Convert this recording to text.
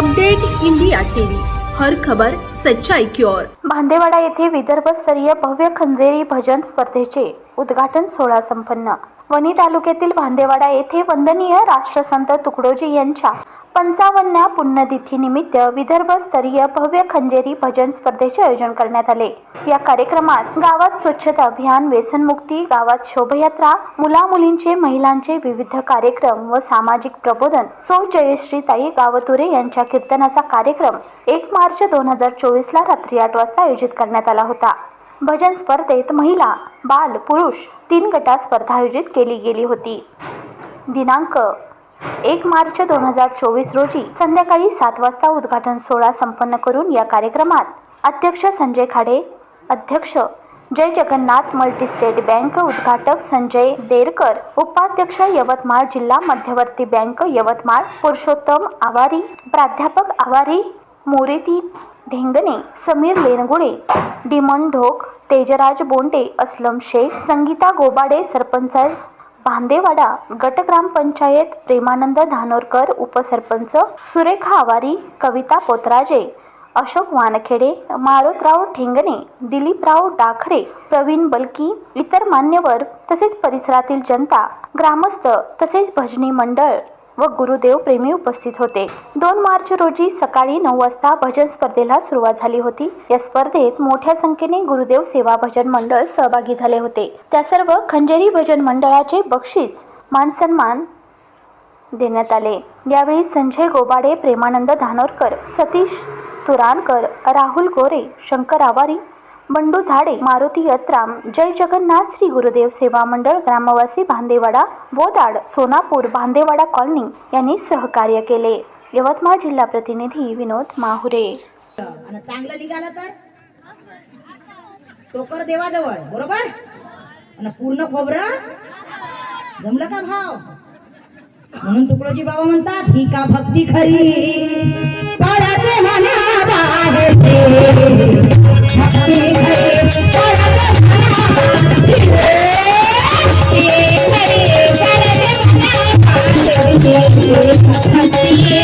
Update India TV. हर खबर सच्चाई की ओर. भांदेवाडा येथे विदर्भस्तरीय भव्य खंजेरी भजन स्पर्धेचे उद्घाटन सोहळा संपन्न. वणी तालुक्यातील भांदेवाडा येथे वंदनीय राष्ट्रसंत तुकडोजी यांच्या पंचावन्न्या पुण्यतिथीनिमित्त विदर्भस्तरीय भव्य खंजेरी भजन स्पर्धेचे आयोजन करण्यात आले. या कार्यक्रमात गावात स्वच्छता अभियान व्यसनमुक्ती गावात शोभयात्रा मुला मुलींचे महिलांचे विविध कार्यक्रम व सामाजिक प्रबोधन सौ जयश्रीताई गावतुरे यांच्या कीर्तनाचा कार्यक्रम एक मार्च दोन हजार चोवीसला रात्री आठ वाजता आयोजित करण्यात आला होता. भजन स्पर्धेत महिला बाल पुरुष तीन गटात स्पर्धा आयोजित केली गेली होती. दिनांक एक मार्च दोन हजार चोवीस रोजी संध्याकाळी सात वाजता उद्घाटन सोहळा संपन्न करून या कार्यक्रमात अध्यक्ष संजय खाडे अध्यक्ष जय जगन्नाथ मल्टीस्टेट बँक उद्घाटक संजय देरकर उपाध्यक्ष यवतमाळ जिल्हा मध्यवर्ती बँक यवतमाळ पुरुषोत्तम आवारी प्राध्यापक आवारी मोरेती ढेंगणे समीर लेनगुडे डिमन ढोक तेजराज बोंडे अस्लम शेख संगीता गोबाडे सरपंच भांदेवाडा गट ग्रामपंचायत प्रेमानंद धानोरकर उपसरपंच सुरेखा आवारी कविता पोतराजे अशोक वानखेडे मारुतराव ठेंगणे दिलीपराव डाखरे प्रवीण बलकी इतर मान्यवर तसेच परिसरातील जनता ग्रामस्थ तसेच भजनी मंडळ. व गुरुदेव प्रेमी उपस्थित होते. दोन मार्च रोजी सकाळी नऊ वाजता भजन स्पर्धेला सुरुवात झाली होती. या स्पर्धेत मोठ्या संख्येने गुरुदेव सेवा भजन मंडळ सहभागी झाले होते. त्या सर्व खंजेरी भजन मंडळाचे बक्षीस मानसन्मान देण्यात आले. यावेळी संजय गोबाडे प्रेमानंद धानोरकर सतीश तुरानकर राहुल गोरे शंकर आवारी बंडू झाडे मारुती यत्राम जय जगन्नाथ श्री गुरुदेव सेवा मंडळ ग्रामवासी भांदेवाडा बोदाड सोनापूर भांदेवाडा कॉलनी यांनी सहकार्य केले. यवतमाळ जिल्हा प्रतिनिधी विनोद माहुरे. चांगलं निघालं तर? टोकर देवाजवळ बरोबर? आणि पूर्ण खोबरं? जमलं का भाव? म्हणून तुकडोजी बाबा म्हणतात ही का भक्ती खरी? Thank you.